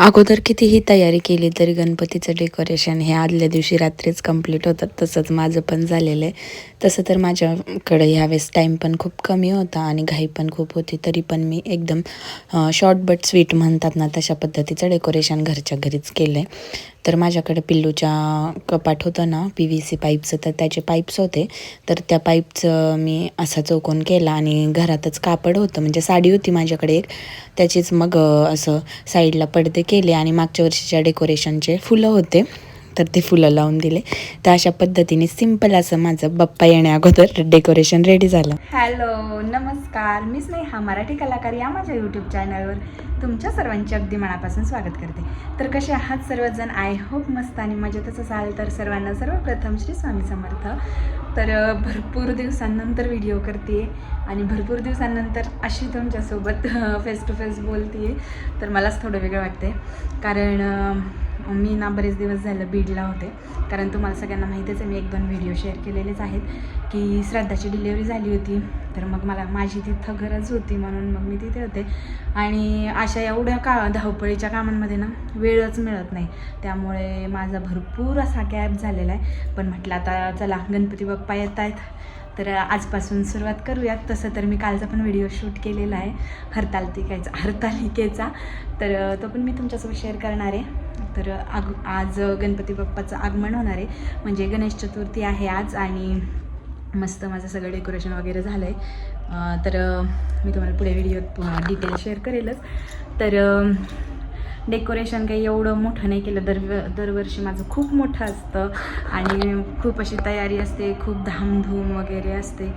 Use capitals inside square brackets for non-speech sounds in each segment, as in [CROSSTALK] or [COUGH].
अगोदर कितीही तयारी केली तरी गणपतीचं डेकोरेशन हे आदल्या दिवशी रात्रीच कंप्लीट होतात तसंच माझं पण झालेलं आहे. तसं तर माझ्याकडे ह्यावेळेस टाईम पण खूप कमी होता आणि घाई पण खूप होती. तरी पण मी एकदम शॉर्ट बट स्वीट म्हणतात ना तशा पद्धतीचं डेकोरेशन घरच्या घरीच केलं आहे तर माझ्याकडे पिल्लूच्या कपाट होतं ना पी व्ही सी पाईपचं तर त्याचे पाईप्स होते. तर त्या पाईपचं मी असा चौकोन केला आणि घरातच कापड होतं. म्हणजे साडी होती माझ्याकडे एक. त्याचीच मग असं साईडला पडदे केले आणि मागच्या वर्षीच्या डेकोरेशनचे फुलं होते. तर ते फुलं लावून दिले. तर अशा पद्धतीने सिंपल असं माझं बाप्पा येण्या अगोदर डेकोरेशन रेडी झालं. हॅलो नमस्कार. मी स्नेहा मराठी कलाकार या माझ्या यूट्यूब चॅनलवर तुमच्या सर्वांचे अगदी मनापासून स्वागत करते. तर कसे आहात सर्वजण? आय होप मस्त आणि मजेतच असाल तर सर्वांना सर्वप्रथम श्री स्वामी समर्थ. तर भरपूर दिवसांनंतर व्हिडिओ करते आणि भरपूर दिवसांनंतर अशी तुमच्यासोबत फेस टू फेस बोलते. तर मलाच थोडं वेगळं वाटते कारण मी ना बरेच दिवस झालं बीडला होते. कारण तुम्हाला सगळ्यांना माहितीच आहे मी एक दोन व्हिडिओ शेअर केलेलेच आहेत. की श्रद्धाची डिलेवरी झाली होती. तर मग मला माझी तिथं गरज होती म्हणून मग मी तिथे होते. आणि अशा एवढ्या का धावपळीच्या कामांमध्ये ना वेळच मिळत नाही. त्यामुळे माझा भरपूर असा गॅप झालेला आहे. पण म्हटलं आता चला गणपती बाप्पा येत आहेत तर आजपासून सुरुवात करूयात. तसं तर मी कालचा पण व्हिडिओ शूट केलेला आहे. हरतालिकेचा हरतालिकेचा. तर तो पण मी तुमच्यासोबत शेअर करणार आहे. तर आग आज गणपती बाप्पाचं आगमन होणार आहे. म्हणजे गणेश चतुर्थी आहे आज आणि मस्त माझं सगळं डेकोरेशन वगैरे झालं आहे तर मी तुम्हाला पुढे व्हिडिओत डिटेल शेअर करेलच. तर डेकोरेशन काही एवढं मोठं नाही केलं. दर दरवर्षी माझं खूप मोठं असतं. आणि खूप अशी तयारी असते. खूप धामधूम वगैरे असते.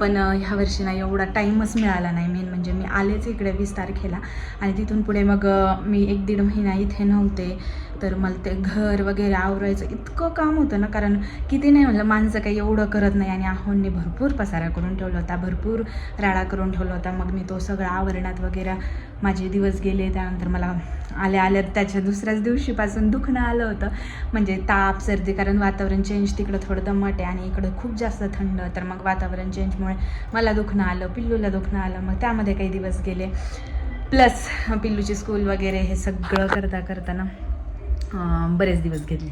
पण अं, ह्या वर्षी ना एवढा टाईमच मिळाला नाही. मेन म्हणजे मी आलेच इकडे वीस तारखेला. आणि तिथून पुढे मग मी एक दीड महिना इथे नव्हते. तर मला ते घर वगैरे आवरायचं इतकं काम होतं ना कारण किती नाही म्हणलं माणसं काही एवढं करत नाही आणि आहोंनी भरपूर पसारा करून ठेवला होता भरपूर राडा करून ठेवला होता. मग मी तो सगळा आवरणात वगैरे माझे दिवस गेले त्यानंतर मला आल्या आल्या त्याच्या दुसऱ्याच दिवशीपासून दुखणं आलं होतं. म्हणजे ताप सर्दी कारण वातावरण चेंज तिकडं थोडं दमट आहे आणि इकडं खूप जास्त थंड तर मग वातावरण चेंजमुळे मला दुखणं आलं पिल्लूला दुखणं आलं मग त्यामध्ये काही दिवस गेले. प्लस पिल्लूची स्कूल वगैरे हे सगळं करता करताना बरेच दिवस घेतले.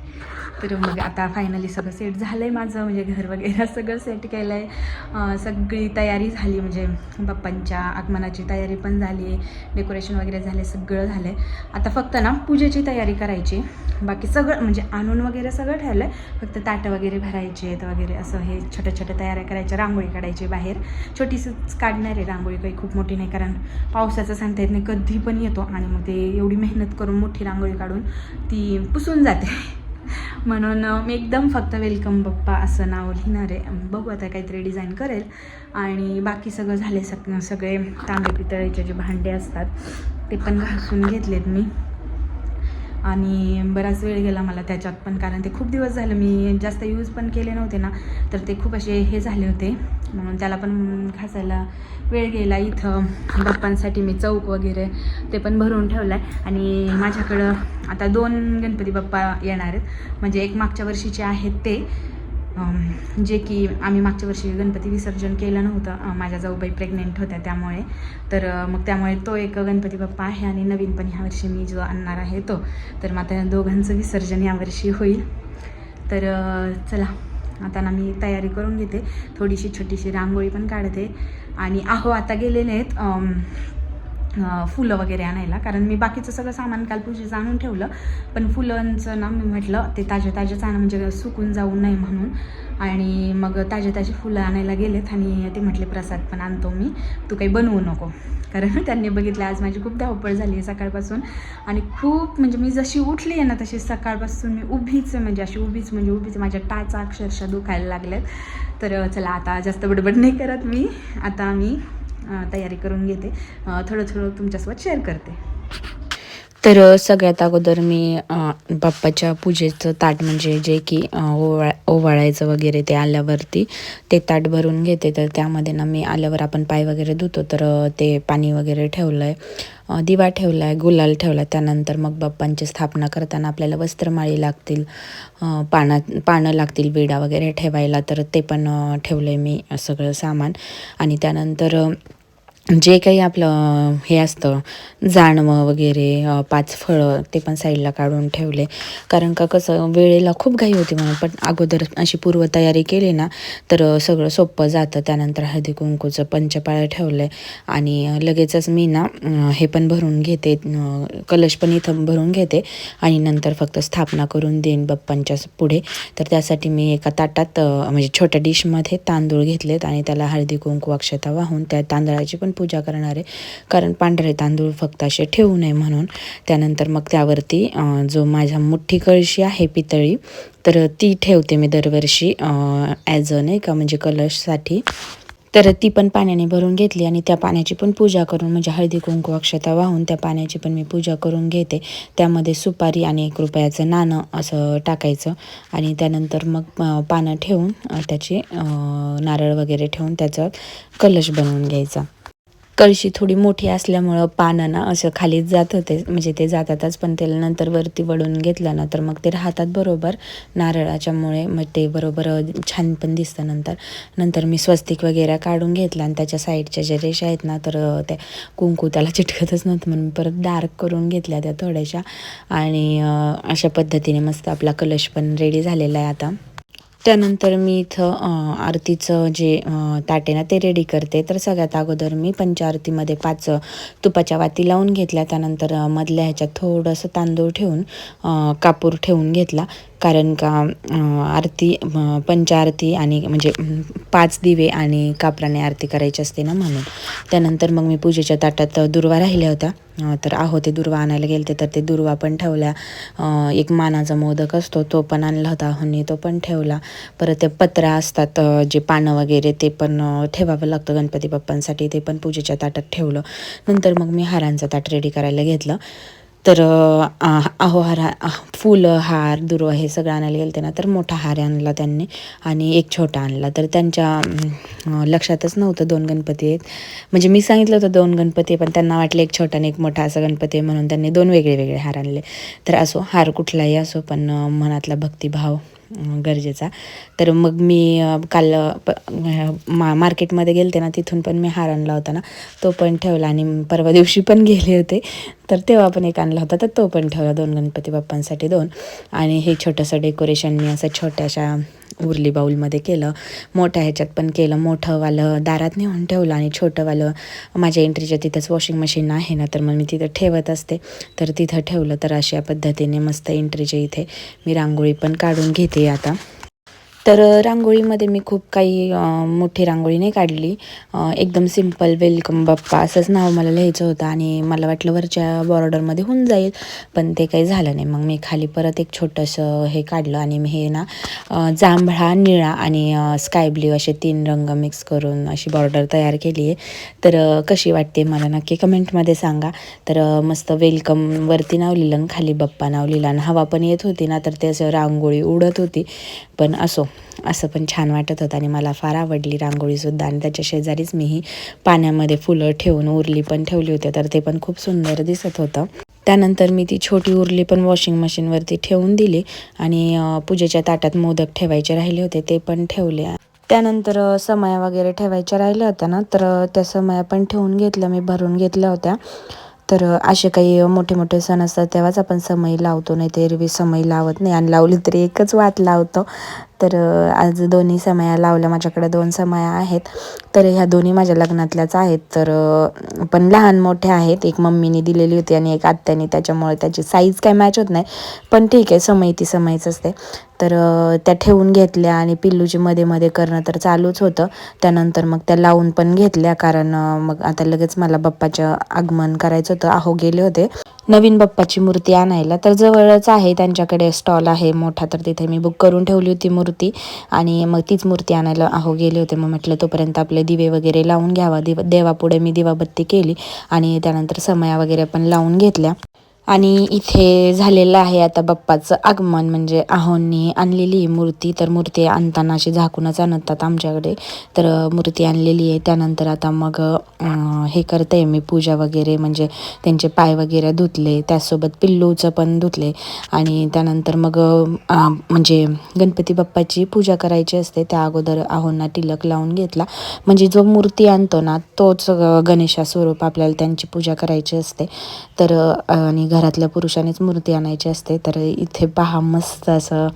तर मग आता फायनली सगळं सेट झालं आहे माझं म्हणजे घर वगैरे सगळं सेट केलं आहे सगळी तयारी झाली म्हणजे बाप्पांच्या आगमनाची तयारी पण झाली आहे डेकोरेशन वगैरे झाले सगळं झालं आहे आता फक्त ना पूजेची तयारी करायची. बाकी सगळं म्हणजे आणून वगैरे सगळं ठरलं आहे फक्त ताटं वगैरे भरायचे आहेत वगैरे असं हे छोट्या छोट्या तयाऱ्या करायच्या रांगोळी काढायची बाहेर. छोटीशीच काढणार आहे रांगोळी काही खूप मोठी नाही कारण पावसाचं सांगता येत नाही कधी पण येतो. आणि मग ते एवढी मेहनत करून मोठी रांगोळी काढून ती पुसून जाते. म्हणून मी एकदम फक्त वेलकम बप्पा असं नाव लिहिणार. आहे बघू आता काहीतरी डिझाईन करेल. आणि बाकी सगळं झाले सग सगळे तांबे पितळेचे जे भांडे असतात ते पण घासून घेतलेत मी. आणि बराच वेळ गेला मला त्याच्यात पण कारण ते खूप दिवस झालं मी जास्त यूज पण केले नव्हते ना तर ते खूप असे हे झाले होते. म्हणून त्याला पण घासायला वेळ गेला इथं. बाप्पांसाठी मी चौक वगैरे ते पण भरून ठेवलं आहे आणि माझ्याकडं आता दोन गणपती बाप्पा येणार आहेत. म्हणजे एक मागच्या वर्षीचे आहेत ते. जे की आम्ही मागच्या वर्षी गणपती विसर्जन केलं नव्हतं. माझ्या जाऊबाई प्रेग्नेंट होत्या त्यामुळे. तर मग त्यामुळे तो एक गणपती बाप्पा आहे आणि नवीन पण ह्या वर्षी मी जो आणणार आहे तो. तर मग आता दोघांचं विसर्जन यावर्षी होईल. तर चला. आता ना मी तयारी करून घेते. थोडीशी छोटीशी रांगोळी पण काढते. आणि आहो आता गेलेले आहेत फुलं वगैरे आणायला. कारण मी बाकीचं सगळं सामान काल पूजेचं आणून ठेवलं. पण फुलांचं ना मी म्हटलं ते ताजे ताजेच आणा म्हणजे सुकून जाऊ नये म्हणून. आणि मग ताजे ताजे फुलं आणायला गेलेत आणि ते म्हटले प्रसाद पण आणतो मी. तू काही बनवू नको. कारण [LAUGHS] त्यांनी बघितलं आज माझी खूप धावपळ झाली आहे सकाळपासून. आणि खूप म्हणजे मी जशी उठली आहे ना तशी सकाळपासून मी उभीच म्हणजे अशी उभीच म्हणजे उभीच. माझ्या टाचा अक्षरशः दुखायला लागल्यात. तर चला आता जास्त बडबड नाही करत मी. आता मी तयारी करून घेते. थोडं थोडं तुमच्यासोबत शेअर करते. तर सगळ्यात अगोदर मी बाप्पाच्या पूजेचं ताट म्हणजे जे की ओवाळ ओवाळायचं वगैरे ते आल्यावरती ते ताट भरून घेते. तर त्यामध्ये ना मी आल्यावर आपण पाय वगैरे धुतो. तर ते पाणी वगैरे ठेवलं आहे दिवा ठेवला आहे गुलाल ठेवला त्यानंतर मग बाप्पांची स्थापना करताना आपल्याला वस्त्रमाळी लागतील. अ, पाना पानं लागतील विडा वगैरे ठेवायला. तर ते पण ठेवलं आहे मी सगळं सामान. आणि त्यानंतर जे काही आपलं हे असतं जाणवं वगैरे पाच फळं ते पण साईडला काढून ठेवले. कारण का कसं वेळेला खूप घाई होती म्हणून पण अगोदर अशी पूर्वतयारी केली ना तर सगळं सोपं जातं. त्यानंतर हळदी कुंकूचं पंचपाळ ठेवलं आणि लगेचच मी ना हे पण भरून घेते कलश पण इथं भरून घेते आणि नंतर फक्त स्थापना करून देईन बाप्पांच्या पुढे. तर त्यासाठी मी एका ताटात म्हणजे छोट्या डिशमध्ये तांदूळ घेतलेत आणि त्याला हळदी कुंकू अक्षता वाहून त्या तांदळाची पण पूजा करणार. आहे कारण पांढरे तांदूळ फक्त असे ठेवू नये म्हणून. त्यानंतर मग त्यावरती जो माझ्या मोठी कळशी आहे पितळी तर ती ठेवते मी दरवर्षी ॲज अ नाही का म्हणजे कलशसाठी. तर ती पण पाण्याने भरून घेतली आणि त्या पाण्याची पण पूजा करून म्हणजे हळदी कुंकू अक्षता वाहून त्या पाण्याची पण मी पूजा करून घेते. त्यामध्ये सुपारी आणि एक रुपयाचं नाणं असं टाकायचं. आणि त्यानंतर मग पानं ठेवून त्याची नारळ वगैरे ठेवून त्याचा कलश बनवून घ्यायचा. कळशी थोडी मोठी असल्यामुळं पानं ना असं खालीच जात होते म्हणजे ते जातातच पण त्याला नंतर वरती वळून घेतलं ना तर मग ते राहतात बरोबर नारळाच्यामुळे मग ते बरोबर छान पण दिसतं नंतर. नंतर मी स्वस्तिक वगैरे काढून घेतला आणि त्याच्या साईडच्या ज्या रेषा आहेत ना तर त्या कुंकू त्याला चिटकतच नव्हतं म्हणून परत डार्क करून घेतल्या त्या थोड्याशा. आणि अशा पद्धतीने मस्त आपला कलश पण रेडी झालेला आहे आता. त्यानंतर मी इथं आरतीचं जे ताटेनं ना ते रेडी करते. तर सगळ्यात अगोदर मी पंचारतीमध्ये पाच तुपाच्या वाती लावून घेतल्या. त्यानंतर मधल्या ह्याच्यात थोडंसं तांदूळ ठेवून कापूर ठेवून घेतला. कारण का आरती अ, आणि म्हणजे पाच दिवे आणि कापराने आरती करायची असते ना म्हणून. त्यानंतर मग मी पूजेच्या ताटात दुर्वा राहिल्या होत्या. तर आहो ते दुर्वा आणायला गेलते तर ते दुर्वा पण ठेवल्या. एक मानाचा मोदक असतो तो पण आणला होता आहोंनी तो पण ठेवला. परत ते पत्रा असतात जे पानं वगैरे ते पण ठेवावं लागतं गणपती बाप्पांसाठी ते पण पूजेच्या ताटात ठेवलं. नंतर मग मी हारांचं ताट रेडी करायला घेतलं. तर अहो हार फुलं हार दुर्वा हे सगळं आणायला गेलं ना तर मोठा हार आणला त्यांनी आणि एक छोटा आणला. तर त्यांच्या लक्षातच नव्हतं दोन गणपती आहेत. म्हणजे मी सांगितलं होतं दोन गणपती आहे, पण त्यांना वाटलं एक छोटा आणि एक मोठा असा गणपती आहे म्हणून त्यांनी दोन वेगळे वेगळे हार आणले. तर असो हार कुठलाही असो पण मनातला भक्तिभाव गरजेचा. तर मग मी काल प मा मार्केटमध्ये गेलते ना तिथून पण मी हार आणला होता ना तो पण ठेवला आणि परवा दिवशी पण गेले होते. तर तेव्हा पण एक आणला होता तर तो पण ठेवला दोन गणपती बाप्पांसाठी दोन. आणि हे छोटंसं डेकोरेशन मी असं छोट्याशा उरली बाऊलमध्ये केलं मोठ्या ह्याच्यात पण केलं मोठंवालं दारात नेऊन ठेवलं आणि छोटंवालं माझ्या एंट्रीच्या तिथंच वॉशिंग मशीन आहे ना तर मग मी तिथं ठेवत असते. तर तिथं ठेवलं तर अशा पद्धतीने मस्त एंट्रीच्या इथे मी रांगोळी पण काढून घेते आता. तर रांगोळीमध्ये मी खूप काही मोठी रांगोळी नाही काढली. एकदम सिंपल वेलकम बाप्पा असंच नाव मला लिहायचं होतं आणि मला वाटलं वरच्या बॉर्डरमध्ये होऊन जाईल पण ते काही झालं नाही. मग मी खाली परत एक छोटंसं हे काढलं आणि मी हे ना जांभळा निळा आणि स्काय ब्ल्यू असे तीन रंग मिक्स करून अशी बॉर्डर तयार केली आहे. तर कशी वाटते मला नक्की कमेंटमध्ये सांगा. तर मस्त वेलकम वरती नाव लिहिलं आणि खाली बाप्पा नाव लिहिलं आणि हवा पण येत होती ना तर ते असं रांगोळी उडत होती. पण असो. असं पण छान वाटत होतं आणि मला फार आवडली रांगोळीसुद्धा आणि त्याच्या शेजारीच मीही पाण्यामध्ये फुलं ठेवून उरली पण ठेवली होती तर ते पण खूप सुंदर दिसत होतं. त्यानंतर मी ती छोटी उरली पण वॉशिंग मशीनवरती ठेवून दिली आणि पूजेच्या ताटात मोदक ठेवायचे राहिले होते ते पण ठेवले. त्यानंतर समया वगैरे ठेवायच्या राहिल्या होत्या ना तर त्या समया पण ठेवून घेतल्या मी भरून घेतल्या होत्या. तर असे काही मोठे मोठे सण असतात तेव्हाच आपण समय लावतो नाही ते एरवी समई लावत नाही. आणि लावली तरी एकच वात लावतो. तर आज दोन्ही समया लावल्या माझ्याकडे दोन समया आहेत. तर ह्या दोन्ही माझ्या लग्नातल्याच आहेत. तर पण लहान मोठ्या आहेत. एक मम्मीने दिलेली होती आणि एक आत्याने. त्याच्यामुळे त्याची साईज काय मॅच होत नाही. पण ठीक आहे समय ती समयच असते. तर त्या ठेवून घेतल्या आणि पिल्लूची मध्ये मध्ये करणं तर चालूच होतं. त्यानंतर मग त्या लावून पण घेतल्या. कारण मग आता लगेच मला बाप्पाचं आगमन करायचं होतं. आहो गेले होते. नवीन बाप्पाची मूर्ती आणायला. तर जवळच आहे त्यांच्याकडे स्टॉल आहे मोठा. तर तिथे मी बुक करून ठेवली होती मूर्ती. आणि मग तीच मूर्ती आणायला आहो गेले होते. मग म्हटलं तोपर्यंत आपले दिवे वगैरे लावून घ्यावा. दिव देवापुढे मी दिवाबत्ती केली. आणि त्यानंतर समया वगैरे पण लावून घेतल्या. आणि इथे झालेलं आहे आता बाप्पाचं आगमन. म्हणजे आहोंनी आणलेली आहे मूर्ती तर मूर्ती आणताना अशी झाकूनच आणतात आमच्याकडे. तर मूर्ती आणलेली आहे. त्यानंतर आता मग हे करते मी पूजा वगैरे. म्हणजे त्यांचे पाय वगैरे धुतले. त्याचसोबत पिल्लूचं पण धुतले. आणि त्यानंतर मग म्हणजे गणपती बाप्पाची पूजा करायची असते. त्या अगोदर आहोंना टिलक लावून घेतला. म्हणजे जो मूर्ती आणतो ना तोच गणेशा स्वरूप आपल्याला त्यांची पूजा करायची असते. तर आणि घरातल्या पुरुषानेच मूर्ती आणायची असते तर इथे पहा मस्त असं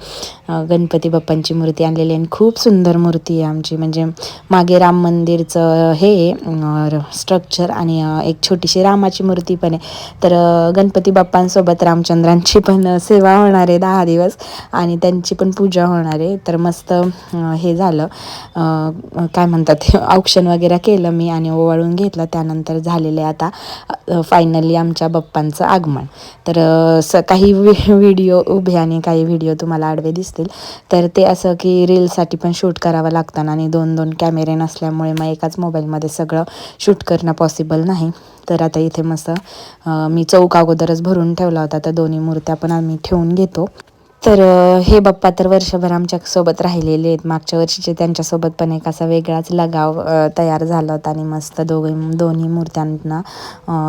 गणपती बाप्पांची मूर्ती आणलेली आहे आणि खूप सुंदर मूर्ती आहे आमची. म्हणजे मागे राम मंदिरचं हे स्ट्रक्चर आणि एक छोटीशी रामाची मूर्ती पण आहे. तर गणपती बाप्पांसोबत रामचंद्रांची पण सेवा होणार आहे दहा दिवस आणि त्यांची पण पूजा होणार आहे. तर मस्त हे झालं. काय म्हणतात ते औक्षण वगैरे केलं मी आणि ओवाळून घेतलं. त्यानंतर झालेले आता फायनली आमच्या बाप्पांचं आगमन. तर स काही व्हिडिओ उभे आणि काही व्हिडिओ तुम्हाला आडवे दिसतील. तर ते असं की रीलसाठी पण शूट करावं लागतं आणि दोन दोन कॅमेरे नसल्यामुळे मग एकाच मोबाईलमध्ये सगळं शूट करणं पॉसिबल नाही. तर आता इथे मस्त मी चौक अगोदरच भरून ठेवला होता. तर दोन्ही मूर्त्या पण आम्ही ठेवून घेतो. तर हे बाप्पा तर वर्षभर आमच्यासोबत राहिलेले आहेत. मागच्या वर्षीचे त्यांच्यासोबत पण एक असा वेगळाच लगाव तयार झाला होता आणि मस्त दोघे दोन्ही मूर्त्यांना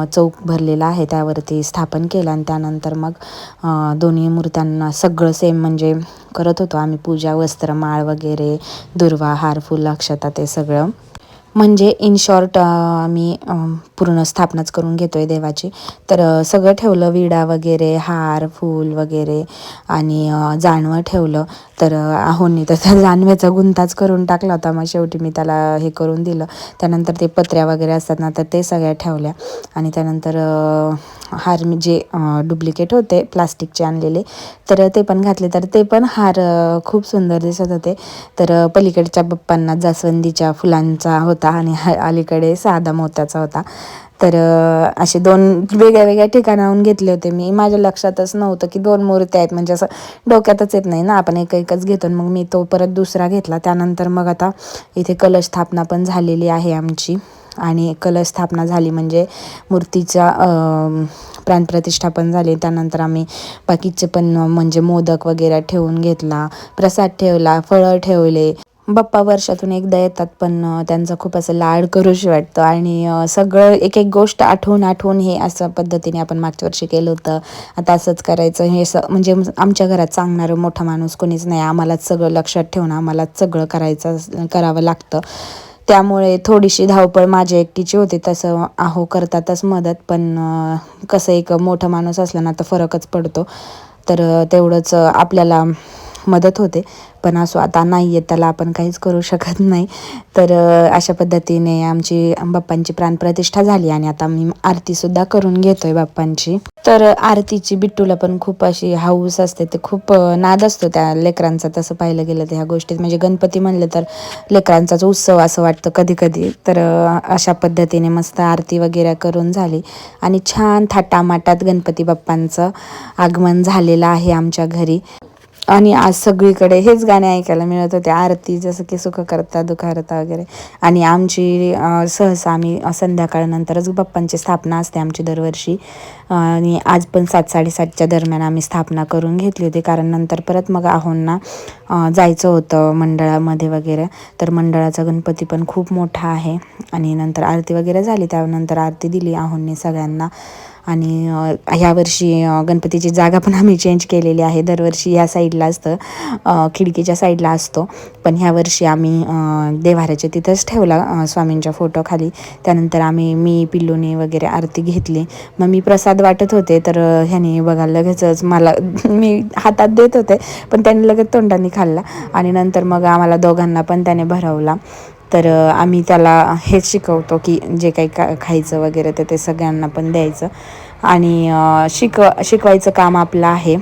चौक भरलेला आहे. त्यावरती स्थापन केलं आणि त्यानंतर मग दोन्ही मूर्त्यांना सगळं सेम म्हणजे करत होतो आम्ही पूजा वस्त्र माळ वगैरे दुर्वा हार फुल अक्षता ते सगळं. म्हणजे इन शॉर्ट आम्ही पूर्ण स्थापनाच करून घेतो आहे देवाची. तर सगळं ठेवलं विडा वगैरे हार फूल वगैरे आणि अ, जानवं ठेवलं. तर आहोनी तर त्या जानव्याचा गुंताच करून टाकला होता. मग शेवटी मी त्याला हे करून दिलं. त्यानंतर ते पत्र्या वगैरे असतात ना तर ते सगळ्या ठेवल्या. आणि त्यानंतर हार मी जे डुप्लिकेट होते प्लास्टिकचे आणलेले तर ते पण घातले. तर ते पण हार खूप सुंदर दिसत होते. तर पलीकडच्या बाप्पांना जास्वंदीच्या फुलांचा होता आणि हा- अलीकडे साधा मोत्याचा होता. तर असे दोन वेगळ्या वेगळ्या ठिकाणाहून घेतले होते मी. माझ्या लक्षातच नव्हतं की दोन मूर्त्या आहेत. म्हणजे असं डोक्यातच येत नाही ना. आपण एक एकच घेतो आणि मग मी तो परत दुसरा घेतला. त्यानंतर मग आता इथे कलश स्थापना पण झालेली आहे आमची. आणि कलश स्थापना झाली म्हणजे मूर्तीचा प्राणप्रतिष्ठापन झाले. त्यानंतर आम्ही बाकीचे पण म्हणजे मोदक वगैरे ठेवून घेतला प्रसाद ठेवला फळं ठेवले. बाप्पा वर्षातून एकदा येतात पण त्यांचा त्यांचं खूप असं लाड करूशी वाटतं. आणि सगळं एक एक गोष्ट आठवून आठवून हे असं पद्धतीने आपण मागच्या वर्षी केलं होतं. आता असंच करायचं. हे स म्हणजे आमच्या घरात सांगणारं मोठा माणूस कोणीच नाही. आम्हालाच सगळं लक्षात ठेवणं आम्हालाच सगळं करायचं करावं लागतं. त्यामुळे थोडीशी धावपळ माझ्या एकटीची होती तसं आहो करतातच मदत पण कसं एक मोठा माणूस असला ना तर फरकच पडतो. तर तेवढंच आपल्याला मदत होते. पण असो आता नाही आहे त्याला आपण काहीच करू शकत नाही. तर अशा पद्धतीने आमची बाप्पांची प्राणप्रतिष्ठा झाली आणि आता मी आरतीसुद्धा करून घेतोय बाप्पांची. तर आरतीची बिट्टूला पण खूप अशी हाऊस असते. ते खूप नाद असतो त्या लेकरांचा. तसं पाहिलं गेलं तर ह्या गोष्टीत म्हणजे गणपती म्हणलं तर लेकरांचाच उत्सव असं वाटतं कधी कधी तर अशा पद्धतीने मस्त आरती वगैरे करून झाली. आणि छान थाटामाटात गणपती बाप्पांचं आगमन झालेलं आहे आमच्या घरी. आणि आज सगळीकडे हेच गाणे ऐकायला मिळत होते. आरती जसं की सुख करता दुखारता वगैरे. आणि आमची सहसा आम्ही संध्याकाळनंतरच बाप्पांची स्थापना असते आमची दरवर्षी. आणि आज पण सात साडेसातच्या दरम्यान आम्ही स्थापना करून घेतली होती. कारण नंतर परत मग आहोंना जायचं होतं मंडळामध्ये वगैरे. तर मंडळाचा गणपती पण खूप मोठा आहे. आणि नंतर आरती वगैरे झाली. त्यानंतर आरती दिली आहोंनी सगळ्यांना. आणि ह्यावर्षी गणपतीची जागा पण आम्ही चेंज केलेली आहे. दरवर्षी ह्या साईडला असतं. खिडकीच्या साईडला असतो. पण ह्या वर्षी आम्ही देवाऱ्याच्या तिथंच ठेवला स्वामींच्या फोटोखाली त्यानंतर आम्ही मी पिल्लूने वगैरे आरती घेतली. मग मी प्रसाद वाटत होते तर ह्याने बघा लगेचच मला मी हातात देत होते पण त्याने लगेच तोंडाने खाल्ला. आणि नंतर मग आम्हाला दोघांना पण त्याने भरवला. तर आम्ही त्याला हेच शिकवतो की जे काही का खायचं वगैरे तर ते सगळ्यांना पण द्यायचं. आणि शिक शिकवायचं काम आपलं आहे.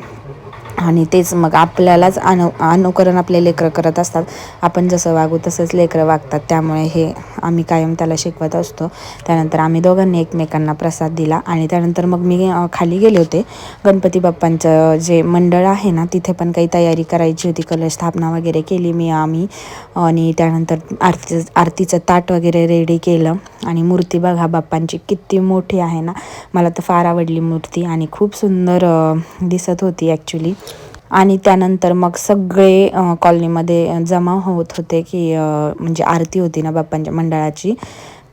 आणि तेच मग आपल्यालाच अनु अनुकरण आपले लेकरं करत असतात. आपण जसं वागू तसंच लेकरं वागतात. त्यामुळे हे आम्ही कायम त्याला शिकवत असतो. त्यानंतर आम्ही दोघांनी एकमेकांना प्रसाद दिला आणि त्यानंतर मग मी खाली गेले होते. गणपती बाप्पांचं जे मंडळ आहे ना तिथे पण काही तयारी करायची होती. कलश स्थापना वगैरे केली मी आम्ही. आणि त्यानंतर आरती आरतीचं ताट वगैरे रेडी केलं. आणि मूर्ती बघा बाप्पांची किती मोठी आहे ना. मला तर फार आवडली मूर्ती आणि खूप सुंदर दिसत होती ॲक्च्युली आणि त्यानंतर मग सगळे कॉलनीमध्ये जमा होत होते की म्हणजे आरती होती ना बाप्पांच्या मंडळाची.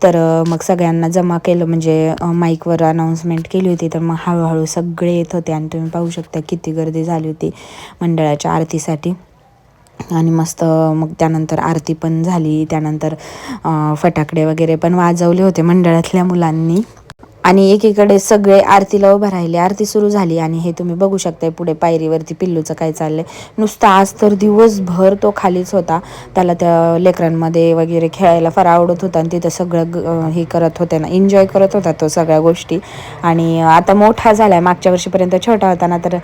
तर मग सगळ्यांना जमा केलं म्हणजे माईकवर अनाऊन्समेंट केली होती. तर मग हळूहळू सगळे येत होते आणि तुम्ही पाहू शकता किती गर्दी झाली होती मंडळाच्या आरतीसाठी. आणि मस्त मग त्यानंतर आरती पण झाली. त्यानंतर फटाकडे वगैरे पण वाजवले होते मंडळातल्या मुलांनी. आणि एकीकडे सगळे आरतीला उभं राहिले. आरती सुरू झाली आणि हे तुम्ही बघू शकताय पुढे पायरीवरती पिल्लूचं काय चाललंय. नुसतं आज तर दिवसभर तो खालीच होता. त्याला त्या लेकरांमध्ये वगैरे खेळायला फार आवडत होता आणि तिथं सगळं ग- हे करत होते ना एन्जॉय करत होता तो सगळ्या गोष्टी. आणि आता मोठा झालाय मागच्या वर्षीपर्यंत छोटा होता ना तर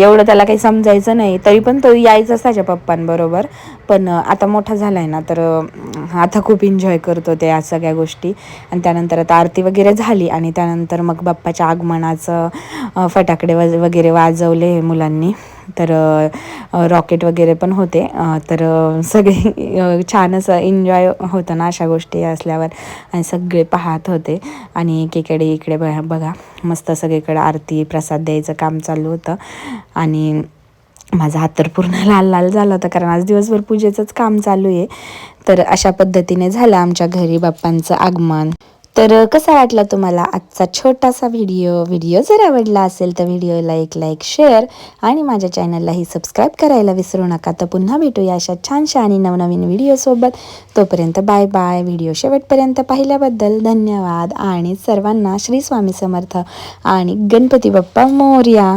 एवढं त्याला काही समजायचं नाही. तरी पण तो यायचाच त्याच्या पप्पांबरोबर. पण आता मोठा झाला आहे ना तर आता खूप एन्जॉय करतो ते या सगळ्या गोष्टी. आणि त्यानंतर आता आरती वगैरे झाली आणि त्यानंतर मग बाप्पाच्या आगमनाचं फटाकडे वज वगैरे वाजवले मुलांनी. तर रॉकेट वगैरे पण होते. तर सगळे छान असं एन्जॉय होतं ना अशा गोष्टी असल्यावर. आणि सगळे पाहत होते. आणि एकीकडे इकडे बघा बघा मस्त सगळीकडे आरती प्रसाद द्यायचं काम चालू होतं. आणि माझा हात तर पूर्ण लाल लाल झाला होता कारण आज दिवसभर पूजेचंच काम चालू आहे. तर अशा पद्धतीने झालं आमच्या घरी बाप्पांचं आगमन. तर कसा वाटला तुम्हाला आजचा छोटासा व्हिडिओ? व्हिडिओ जर आवडला असेल तर व्हिडिओला एक लाईक शेअर आणि माझ्या चॅनललाही सबस्क्राईब करायला विसरू नका. तर पुन्हा भेटूया अशा छानशा आणि नवनवीन व्हिडिओसोबत तोपर्यंत बाय बाय. व्हिडिओ शेवटपर्यंत पाहिल्याबद्दल धन्यवाद. आणि सर्वांना श्री स्वामी समर्थ आणि गणपती बाप्पा मोर्या.